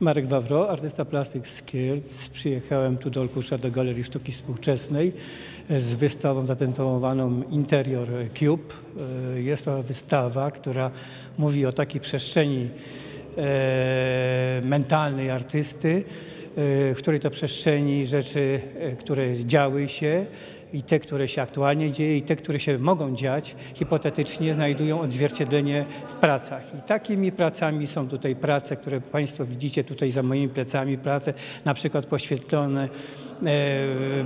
Marek Wawro, artysta plastyk z Kielc. Przyjechałem tu do Olkusza do Galerii Sztuki Współczesnej z wystawą zatytułowaną Interior Cube. E, Jest to wystawa, która mówi o takiej przestrzeni e, mentalnej artysty, e, w której to przestrzeni rzeczy, które działy się i te, które się aktualnie dzieje i te, które się mogą dziać, hipotetycznie znajdują odzwierciedlenie w pracach. I takimi pracami są tutaj prace, które Państwo widzicie tutaj za moimi plecami, prace na przykład poświetlone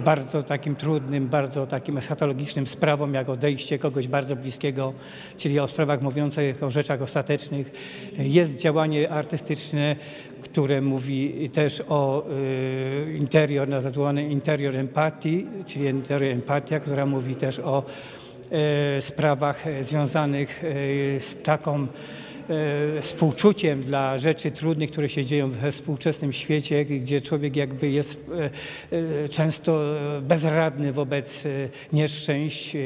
bardzo takim trudnym, bardzo takim eschatologicznym sprawom, jak odejście kogoś bardzo bliskiego, czyli o sprawach mówiących o rzeczach ostatecznych. Jest działanie artystyczne, które mówi też o e, interior, zatytułowane interior empatii, czyli interior empatia, która mówi też o e, sprawach e, związanych e, z taką e, współczuciem dla rzeczy trudnych, które się dzieją we współczesnym świecie, gdzie człowiek jakby jest e, e, często bezradny wobec e, nieszczęść e,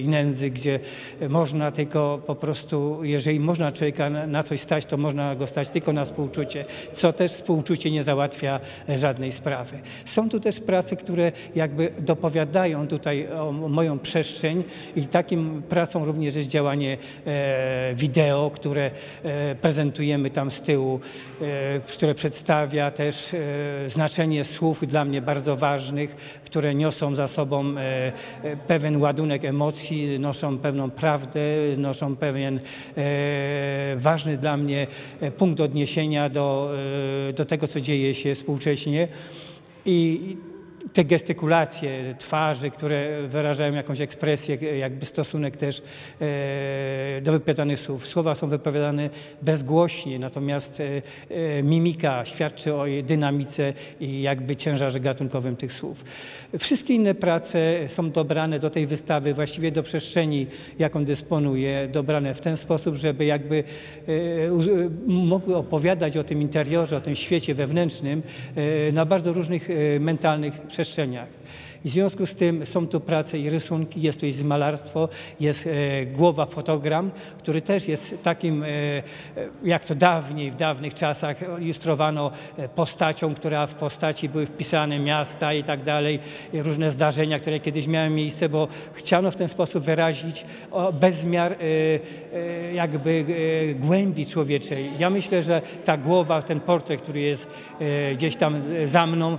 i nędzy, gdzie można tylko po prostu, jeżeli można człowieka na- coś stać, to można go stać tylko na współczucie, co też współczucie nie załatwia e, żadnej sprawy. Są tu też prace, które jakby dopowiadają tutaj o moją przestrzeń i takim pracą również jest działanie e, wideo, które e, prezentujemy tam z tyłu, e, które przedstawia też e, znaczenie słów dla mnie bardzo ważnych, które niosą za sobą pewien ładunek emocji, noszą pewną prawdę, noszą pewien ważny dla mnie punkt odniesienia do, do tego, co dzieje się współcześnie. I te gestykulacje twarzy, które wyrażają jakąś ekspresję, jakby stosunek też e, do wypowiadanych słów. Słowa są wypowiadane bezgłośnie, natomiast e, e, mimika świadczy o dynamice i jakby ciężarze gatunkowym tych słów. Wszystkie inne prace są dobrane do tej wystawy, właściwie do przestrzeni, jaką dysponuję, dobrane w ten sposób, żeby jakby mogły opowiadać o tym interiorze, o tym świecie wewnętrznym na bardzo różnych mentalnych přeštěněch. I w związku z tym są tu prace i rysunki, jest tu jest malarstwo, jest e, głowa fotogram, który też jest takim, e, e, jak to dawniej, w dawnych czasach ilustrowano postacią, która w postaci były wpisane miasta i tak dalej, różne zdarzenia, które kiedyś miały miejsce, bo chciano w ten sposób wyrazić bezmiar jakby głębi człowieczej. Ja myślę, że ta głowa, ten portret, który jest gdzieś tam za mną,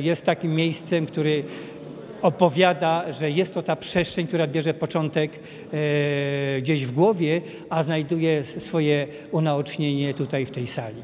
jest takim miejscem, który opowiada, że jest to ta przestrzeń, która bierze początek e, gdzieś w głowie, a znajduje swoje unaocznienie tutaj w tej sali.